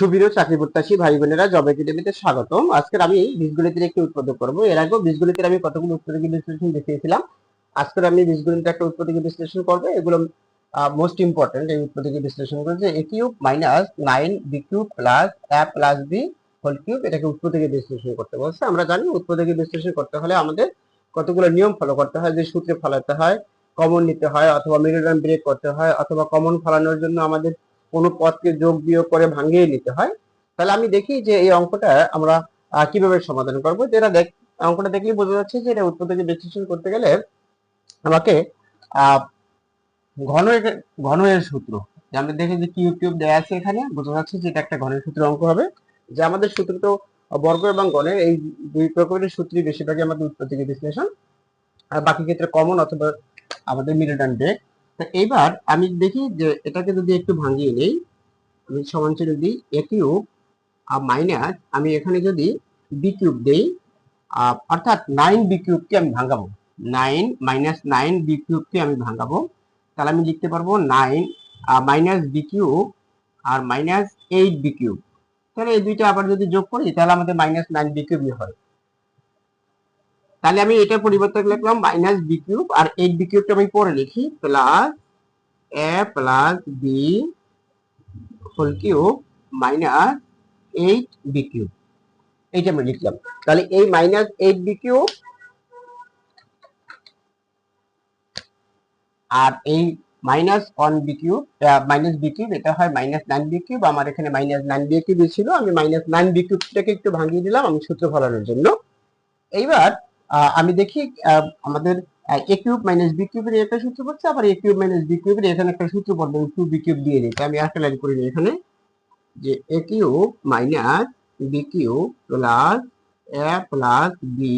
সুপ্রিয় চাকরি প্রত্যাশী ভাই বোনেরা, জব একাডেমিতে স্বাগতম। আজকের আমি বীজগণিতের একটি উৎপাদক করব। এর আগেও বীজগণিতের আমি কতগুলো উৎপাদক বিশ্লেষণ দেখিয়েছিলাম, আজকের আমি বীজগণিতের একটা উৎপাদক বিশ্লেষণ করব। এগুলো মোস্ট ইম্পর্টেন্ট এই উৎপাদক বিশ্লেষণ করে যে a cube minus nine b cube plus a plus b whole cube এটাকে উৎপাদকে বিশ্লেষণ করতে বলছে। আমরা জানি উৎপাদকে বিশ্লেষণ করতে হলে আমাদের কতগুলো নিয়ম ফলো করতে হয়, যে সূত্রে ফলাতে হয় কমন নিতে হয় অথবা মিডল ব্রেক করতে হয়, অথবা কমন ফলানোর জন্য আমাদের কোনো পদকে যোগ বিয়োগ করে ভাঙিয়ে নিতে হয়। তাহলে আমি দেখি যে এই অঙ্কটা আমরা কীভাবে সমাধান করব? যেটা দেখ, অঙ্কটা দেখলেই বোঝা যাচ্ছে যে এটা উৎপত্তিকে বিশ্লেষণ করতে গেলে আমাকে ঘন ঘন এর সূত্র আমরা দেখি যে কিউব কিউব দেওয়া আছে এখানে, বোঝা যাচ্ছে যে এটা একটা ঘনের সূত্র অঙ্ক হবে। যে আমাদের সূত্র তো বর্গ এবং গণের এই দুই প্রকারের সূত্রই বেশিরভাগই আমাদের উৎপত্তিকে বিশ্লেষণ। আর বাকি ক্ষেত্রে কমন অথবা আমাদের মিডল টার্ম ব্রেক তো এইবার আমি দেখি যে এটাকে যদি একটু ভাঙিয়ে নেই, আমি সমান চিহ্ন দিই এ কিউব আর মাইনাস আমি এখানে যদি বি কিউব দেই অর্থাৎ নাইন বি কিউবকে আমি ভাঙাবো। নাইন মাইনাস নাইন বি কিউবকে আমি ভাঙাবো। তাহলে আমি লিখতে পারব নাইন মাইনাস বি কিউব আর মাইনাস এইট বি কিউব তাহলে এই দুইটা আবার যদি যোগ করি, তাহলে আমাদের মাইনাস নাইন বি কিউবই হয়। তাহলে আমি এটার পরিবর্তে লিখলাম মাইনাস বি কিউব আর এইট বি কিউবটা আমি পরে লিখি plus a plus b whole cube minus eight b cube এইটা আমি লিখলাম। তাহলে এই মাইনাস এইট বি কিউব আর এই minus one b cube minus b cube এটা হয় মাইনাস নাইন বি কিউব আমার এখানে মাইনাস নাইন বি কিউব ছিল, আমি মাইনাস নাইন বি কিউবটাকে একটু ভাঙিয়ে দিলাম আমি সূত্র ফলানোর জন্য। এইবার আমি দেখি আমাদের এ কিউব মাইনাস বি কিউবের একটা সূত্র পড়ছে, আবার এ কিউব মাইনাস বি কিউবের এখানে একটা সূত্র পড়বে টু বি কিউব দিয়ে দিই। আমি একটা লাইন করে এখানে, যে a cube minus b cube plus a plus b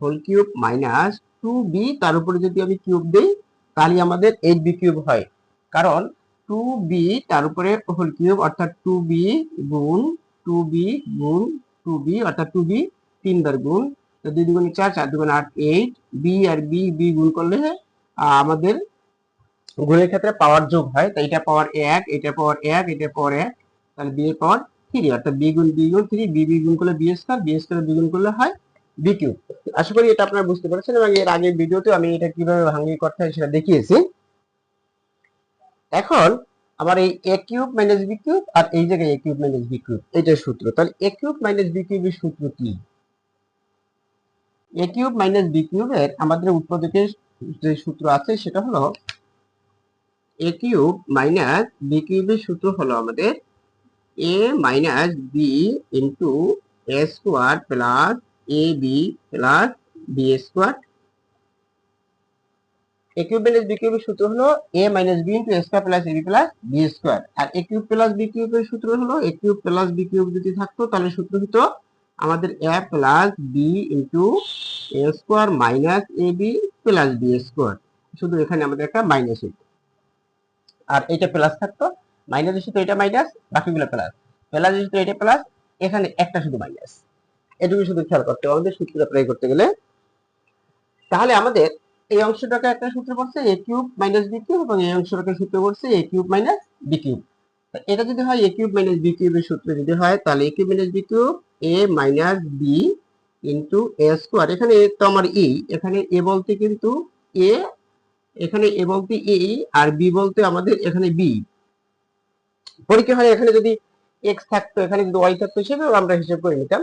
whole cube minus two b তার উপরে যদি আমি কিউব দিই, তাহলে আমাদের এইট বি কিউব হয়। কারণ টু বি তার উপরে হোল কিউব অর্থাৎ টু বি গুণ টু বি গুণ টু বি অর্থাৎ টু বি তিনবার গুণ তো দুই দুগুণে চার চার দুগুণে আট এইট বি আর বি বি গুণ করলে আমাদের গুণের ক্ষেত্রে পাওয়ার যোগ হয়। তো এটা পাওয়ার এক, এটা পাওয়ার এক, এটা পাওয়ার এক, তাহলে বি এর পাওয়ার থ্রি অর্থাৎ বি গুণ বি গুণ থ্রি বি বি গুণ করলে b square b square b গুণ করলে হয় বি কিউব আশা করি এটা আপনারা বুঝতে পারছেন এবং এর আগের ভিডিওতে আমি এটা কীভাবে ভাঙিয়ে করতে হয় সেটা দেখিয়েছি। এখন আমার এই a cube minus b cube আর এই জায়গায় a cube minus b cube এটার সূত্র। তাহলে এ কিউব মাইনাস বি কিউবের সূত্র কি? এ কিউব মাইনাস বি কিউবের আমাদের উৎপাদকের যে সূত্র আছে সেটা হলো এ কিউব মাইনাস বি কিউবের সূত্র হলো আমাদের a minus b into a square plus a b plus b square a cube minus b কিউবের সূত্র হলো a minus b into a square plus a b plus b square R A cube plus B কিউবের সূত্র হলো a cube plus b cube যদি থাকতো তাহলে সূত্র হতো আমাদের a plus b into a square minus a b plus b square শুধু এখানে আমাদের একটা মাইনাস হতো আর এটা প্লাস থাকতো। মাইনাস শুধু এটা মাইনাস বাকিগুলো প্লাস প্লাস শুধু এটা প্লাস এখানে একটা শুধু মাইনাস এটুকু শুধু খেয়াল করতে হবে আমাদের সূত্র অ্যাপ্লাই করতে গেলে। তাহলে আমাদের এই অংশটাকে একটা সূত্র পড়ছে a cube minus b cube এবং এই অংশটাকে সূত্র পড়ছে a cube minus b cube এটা যদি হয় এ কিউব মাইনাস বি কিউবের সূত্র যদি হয়, তাহলে a cube minus b cube a minus b into a square এখানে তো আমার ই এখানে এ বলতে কিন্তু এ এখানে এ বলতে এ আর বি বলতে আমাদের এখানে বি পরীক্ষা হয় এখানে যদি এক্স থাকতো, এখানে যদি ওয়াই থাকতো সেভাবে আমরা হিসেব করে নিতাম।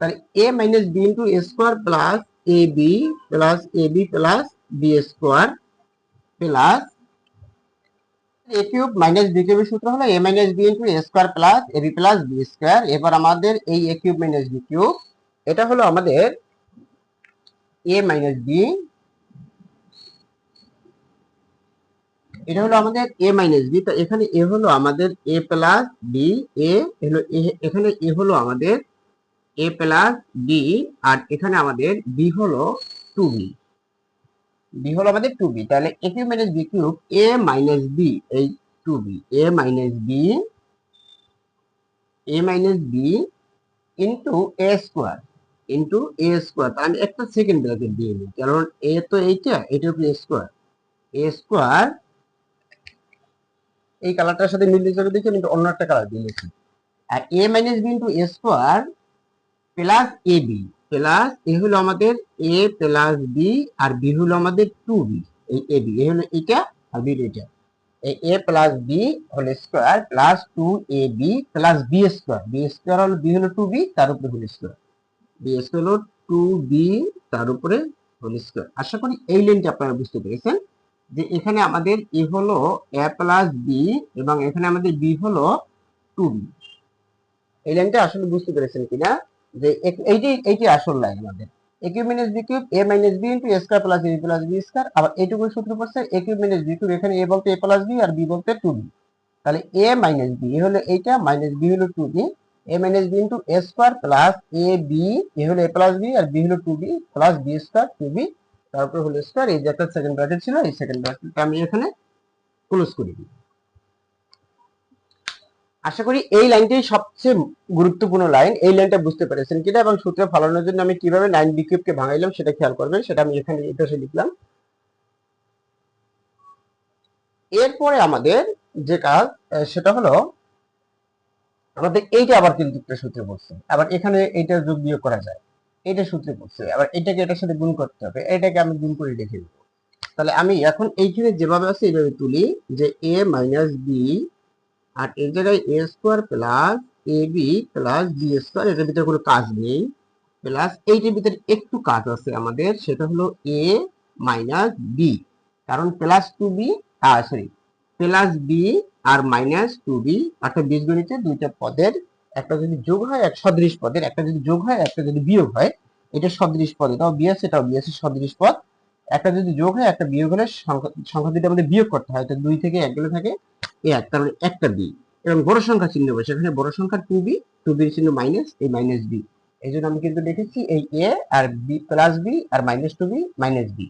তাহলে a minus b into a square plus a b plus a b plus b square plus a cube minus b কিউবের সূত্র হলো a minus b into a square plus a b plus b square এবার আমাদের এই a cube minus b cube এটা হলো আমাদের এ minus B এটা হলো আমাদের এ মাইনাস বি তো এখানে এ হলো আমাদের এ প্লাস বি এ হলো এখানে এ হলো আমাদের এ প্লাস বি আর এখানে আমাদের বি হলো টু বি বি হলো আমাদের টু বি তাহলে a cube minus b cube a minus b এই two b a minus b a minus b into a square into a square আমি একটা সেকেন্ড ব্র্যাকেট দিয়ে নিই কারণ এ তো এইটা এটা হলো স্কোয়ার এ স্কোয়ার এই কালারটার সাথে মিলতে যাবে দেখে কিন্তু অন্য একটা কালার দিয়েছি আর a minus b into a square plus a b plus a হলো আমাদের এ প্লাস বি আর বি হলো আমাদের টু বি এই এ বি এ হলো এটা আর বি এটা। এই এ প্লাস বি হল square plus two a b plus b square b square হলো বি হলো টু বি তার উপরে হোল স্কোয়ার বি স্কোয়ার হলো টু বি তার উপরে হোল স্কোয়ার আশা করি এই লাইনটা আপনারা বুঝতে পেরেছেন যে এখানে আমাদের এ হলো এ প্লাস বি এবং এখানে আমাদের বি হলো টু বি এই লাইনটা আসলে বুঝতে পেরেছেন কিনা? যে এইটি এইটি আসল লাইন আমাদের a cube minus b cube a minus b into a square plus b plus b square আবার এইটুকু সূত্র পড়ছে a cube minus b cube এখানে এ বলতে এ প্লাস বি আর বি বলতে টু বি তাহলে এ মাইনাস বি এ হলো এইটা মাইনাস বি হলো two b a minus b into a square plus a b a হলো এ প্লাস বি আর বি হলো two b plus b square two b তারপর হলো স্কোয়ার এই যে একটা সেকেন্ড ব্র্যাকেট ছিল, এই সেকেন্ড ব্র্যাকেটটা আমি এখানে ক্লোজ করে দিই। আশা করি এই লাইনটাই সবচেয়ে গুরুত্বপূর্ণ লাইন। এই লাইনটা বুঝতে পেরেছেন কিনা এবং সূত্রে ফলানোর জন্য আমি কীভাবে নাইন বি কিউবকে ভাঙাইলাম সেটা খেয়াল করবেন, সেটা আমি এখানে পাশে লিখলাম। এরপরে আমাদের যে কাজ সেটা হলো আমাদের এইটা আবার কিন্তু একটা সূত্রে পড়ছে। আবার এখানে এইটা যোগ বিয়োগ করা যায়। এটা সূত্রে পড়ছে। আবার এটাকে এটার সাথে গুণ করতে হবে। এটাকে আমি গুণ করে রেখে দেবো। তাহলে আমি এখন এইখানে যেভাবে আছে এইভাবে তুলি যে এ মাইনাস বি আর এর জায়গায় a square plus a b plus b square এটার ভিতরে কোনো কাজ নেই। প্লাস এইটার ভিতরে একটু কাজ আছে আমাদের, সেটা হলো এ মাইনাস বি কারণ plus two b sorry plus b আর মাইনাস টু বি অর্থাৎ বীজগণিতে দুইটা পদের, একটা যদি যোগ হয়, এক সদৃশ পদের, একটা যদি যোগ হয় একটা যদি বিয়োগ হয়, এটা সদৃশ পদ এটাও বি আছে এটাও বি আছে, সদৃশ পদ। একটা যদি যোগ হয়, একটা বিয়োগ হলে সংখ্যা দুটো আমাদের বিয়োগ করতে হয়। দুই থেকে এক গেলে থাকে এক, তার মানে একটা বি। এবং বড় সংখ্যা চিহ্ন বসে। এখানে বড় সংখ্যা টু বি টু বির চিহ্ন মাইনাস এই মাইনাস বি এই জন্য আমি কিন্তু দেখেছি এই এ আর বি প্লাস বি আর minus two b minus b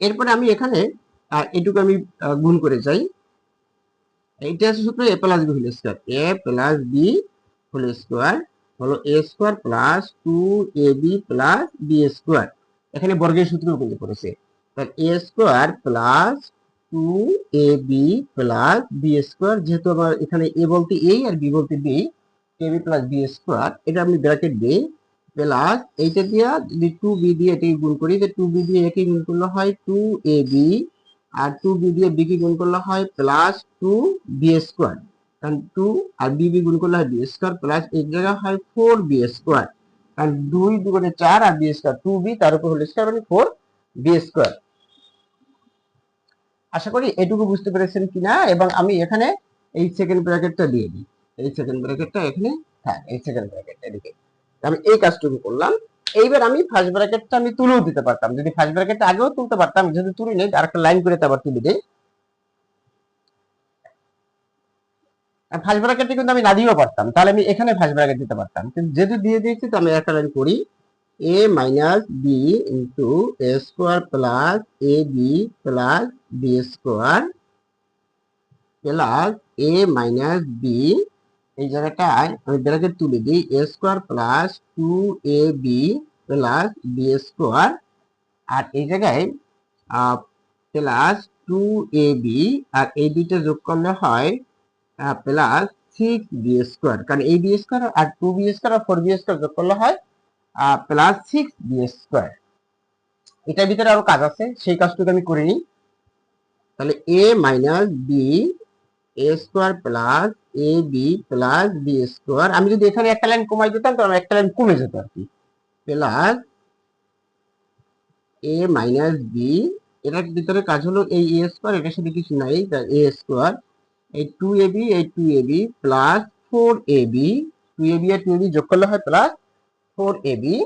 এরপরে আমি এখানে এটুকু আমি গুণ করে যাই। এইটা আছে সূত্র a plus b whole square a plus b whole square হলো a square plus two a b plus b square এখানে বর্গের সূত্র কিন্তু তাহলে a square plus two a b plus b square যেহেতু আমার এখানে এ বলতে এ আর বি বলতে b a b plus b square এটা আমি ব্র্যাকেট দিই প্লাস এইটা দিয়া যদি টু বি দিয়ে এটাকে গুণ করি যে টু বি দিয়ে একে গুণ করলে হয় টু এ বি আর টু বি দিয়ে বি কে গুণ করলে হয় প্লাস টু বি স্কোয়ার কারণ টু আর বি বি গুণ করলে হয় বি স্কোয়ার প্লাস এই জায়গায় হয় ফোর বি স্কোয়ার কারণ দুই দুগুণে চার আর বি স্কোয়ার টু তার উপর হলো স্কোয়ার মানে ফোর বি স্কোয়ার আশা করি এটুকু বুঝতে পেরেছেন কিনা, এবং আমি এখানে এই সেকেন্ড ব্র্যাকেটটা দিয়ে দিই। এই সেকেন্ড ব্র্যাকেটটা এখানে হ্যাঁ এই সেকেন্ড ব্র্যাকেটটা এদিকে। আমি এই কাজটুকু করলাম। এইবার আমি ফার্স্ট ব্র্যাকেটটা আমি তুলেও দিতে পারতাম। যদি ফার্স্ট ব্র্যাকেটটা আগেও তুলতে পারতাম যদি তুলি নেই, আরেকটা লাইন করে আবার তুলে দিই। ফার্স্ট ব্র্যাকেটটা কিন্তু আমি না দিয়েও পারতাম। তাহলে আমি এখানে ফার্স্ট ব্র্যাকেট দিতে পারতাম। কিন্তু যেহেতু দিয়ে দিয়েছি, তো আমি একটা লাইন করি। A minus b into a square plus a b plus b square plus a minus b এই জায়গাটায় আমি ব্র্যাকেট তুলে দিই। A square plus two a b plus b square আর এই জায়গায় প্লাস টু এ বি আর এই দুইটা যোগ করলে হয় প্লাস সিক্স বি স্কোয়ার কারণ এই বি স্কোয়ার আর টু বি স্কোয়ার আর ফোর বি স্কোয়ার যোগ করলে হয় প্লাস সিক্স বি স্কোয়ার এটার ভিতরে আরও কাজ আছে, সেই কাজটুকু আমি করে নিই। তাহলে a minus b a square plus a b plus b square আমি যদি এখানে একটা লাইন কমাই দিতাম, তাহলে একটা লাইন কমে যেত আর কি। প্লাস এ মাইনাস বি এটার ভিতরে কাজ হলো এই এ স্কোয়ার এটার সাথে কিছু নাই এ স্কোয়ার এই টু এ বি এই two a b plus four a b two a b R two A B যোগ করলে হয় প্লাস ফোর এ বি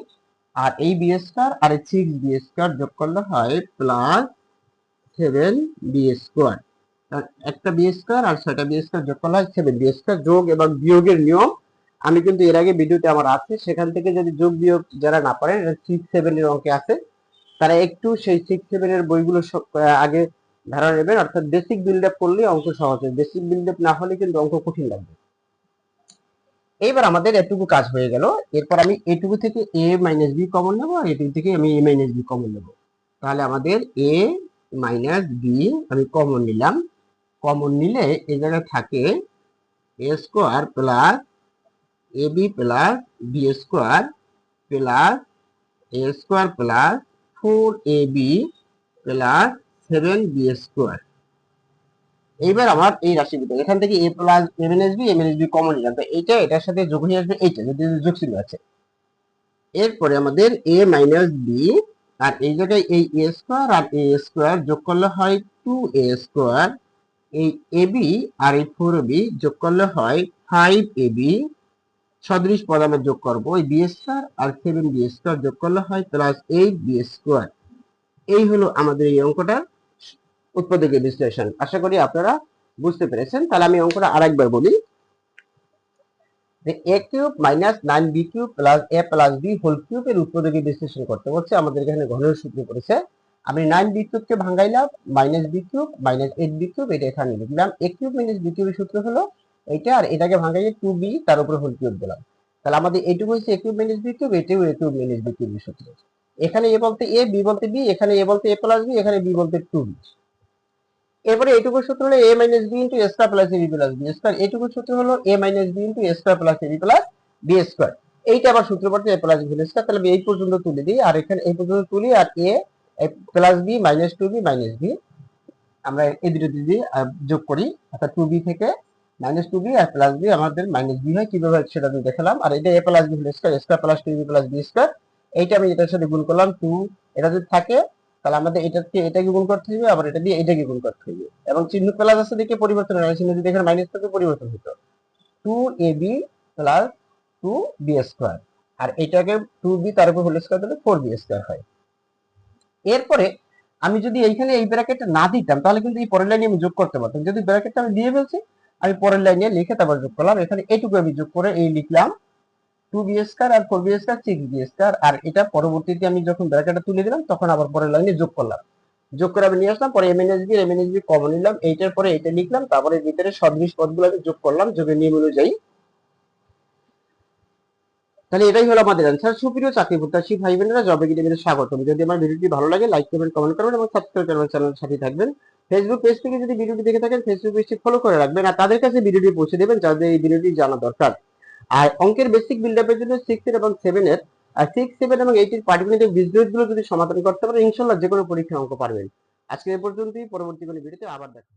আর এই বি স্কোয়ার আর এই সিক্স বি স্কোয়ার যোগ করলে হয় প্লাস সেভেন বি স্কোয়ার একটা বি স্কোয়ার আর ছয়টা বি স্কোয়ার যোগ করলে হয় সেভেন বি স্কোয়ার যোগ এবং বিয়োগের নিয়ম। আমি কিন্তু এর আগে ভিডিওতে আমার আছে, সেখান থেকে যদি যোগ বিয়োগ যারা না পারেন সিক্স সেভেন এর অঙ্কে আছে, তারা একটু সেই সিক্স সেভেন এর বইগুলো আগে ধারণা নেবেন অর্থাৎ বেসিক বিল্ড আপ করলে অঙ্ক সহজ হয়। বেসিক বিল্ড আপ না হলে কিন্তু অঙ্ক কঠিন লাগবে। এইবার আমাদের এটুকু কাজ হয়ে গেল। এরপর আমি এটুকু থেকে এ মাইনাস বি কমন নেব, আর এটুকু থেকে আমি এ মাইনাস বি কমন নেব। তাহলে আমাদের এ মাইনাস বি আমি কমন নিলাম। কমন নিলে এই জায়গায় থাকে a square plus a b plus b square plus a square plus four a b plus seven b square এইবার আমার এই রাশিগুলো এখান থেকে a plus M N S b M N S b common নিলাম তো এইটা, এটার সাথে যোগ হয়ে আসবে এইটা, যদি যোগ ছিল আছে। এরপরে আমাদের এ মাইনাস বি আর এই জায়গায় এই এ স্কোয়ার আর এ স্কোয়ার যোগ করলে হয় টু এ স্কোয়ার এই এ বি আর এই ফোর বি যোগ করলে হয় ফাইভ এ বি সদৃশ পদ আমরা যোগ করব, ওই বি স্কোয়ার আর সেভেন বি স্কোয়ার যোগ করলে হয় প্লাস এইট বি স্কোয়ার এই হলো আমাদের এই অঙ্কটার উৎপাদকের বিশ্লেষণ। আশা করি আপনারা বুঝতে পেরেছেন। তাহলে আমি অঙ্কটা আরেকবার বলি। Cube minus b cube plus plus whole বিশ্লেষণ করতে আমাদের এখানে ঘনের সূত্র পড়েছে। আমি ভাঙাইলাম মাইনাস কিউব মাইনাস কিউব এটা এখানে লিখলাম। কিউব মাইনাস সূত্র হলো এইটা, আর এটাকে ভাঙাইয়ে টু বি তার উপরে হোল কিউব দিলাম। তাহলে আমাদের এইটুকু হচ্ছে a cube minus b cube এটাও এ কিউব মাইনাস সূত্র। এখানে এ বলতে এ বি বলতে বি এখানে এ বলতে এ প্লাস বি এখানে বি বলতে টু বি এরপরে এইটুকু সূত্র হলো a minus b into square plus a plus b square এইটুকু সূত্র হলো a minus b into a square plus a plus b square এইটা আবার সূত্র পড়ছে এ প্লাস বি স্কোয়ার তাহলে আমি এই পর্যন্ত তুলে দিই, আর এখানে এই পর্যন্ত তুলি, আর a plus b minus two b minus b আমরা এই দুটো দিয়ে যোগ করি। অর্থাৎ টু বি থেকে মাইনাস টু বি আর প্লাস বি আমাদের মাইনাস বি হয়। কীভাবে সেটা আমি দেখালাম। আর এটা a plus b whole square square plus two b plus b square এইটা আমি এটার সাথে গুণ করলাম টু এটা যদি থাকে তাহলে আমাদের এটাকে এটাকে গুণ করতে হবে, আবার এটা দিয়ে এটাকে গুণ করতে হবে। এবং চিহ্ন প্লাস আছে দেখে পরিবর্তন হয় চিহ্ন যদি এখানে মাইনাস থাকে পরিবর্তন হতো two a b plus two b square আর এটাকে টু বি তার উপর হোল স্কোয়ার দিলে ফোর বি স্কোয়ার হয়। এরপরে আমি যদি এইখানে এই ব্র্যাকেটটা না দিতাম, তাহলে কিন্তু এই পরের লাইনে আমি যোগ করতে পারতাম। যদি ব্র্যাকেটটা আমি দিয়ে ফেলছি, আমি পরের লাইনে লিখে তারপর যোগ করলাম। এখানে এইটুকু আমি যোগ করে এই লিখলাম টু বি স্কোয়ার আর four b square six b square আর এটা পরবর্তীতে আমি যখন ব্র্যাকেটটা তুলে দিলাম, তখন আবার পরের লাইনে যোগ করলাম। যোগ করে আমি নিয়ে আসলাম, পরে M N S b M N S b common নিলাম, এইটার পরে এটা লিখলাম, তারপরে ভিতরে সদৃশ পদগুলো আমি যোগ করলাম, যোগের নিয়ম অনুযায়ী। তাহলে এটাই হলো আমাদের অ্যান্সার সুপ্রিয় চাকরি প্রত্যাশী ভাই বোনেরা জব একাডেমিতে স্বাগতম। যদি আমার ভিডিওটি ভালো লাগে লাইক করবেন কমেন্ট করবেন এবং সাবস্ক্রাইব করবেন চ্যানেলের সাথে থাকবেন। ফেসবুক পেজ থেকে যদি ভিডিওটি দেখে থাকেন ফেসবুক পেজটি ফলো করে রাখবেন, আর তাদের কাছে ভিডিওটি পৌঁছে দেবেন, যাদের এই ভিডিওটি জানা দরকার। আর অঙ্কের বেসিক বিল্ড আপের জন্য সিক্স এর এবং সেভেন এর সিক্স সেভেন এবং এইটির পার্টিকুলার বিজনেসগুলো যদি সমাধান করতে পারেন ইনশাল্লাহ যে কোনো পরীক্ষায় অঙ্ক পারবেন আজকে এ পর্যন্তই, পরবর্তী কোনো ভিডিওতে আবার দেখা।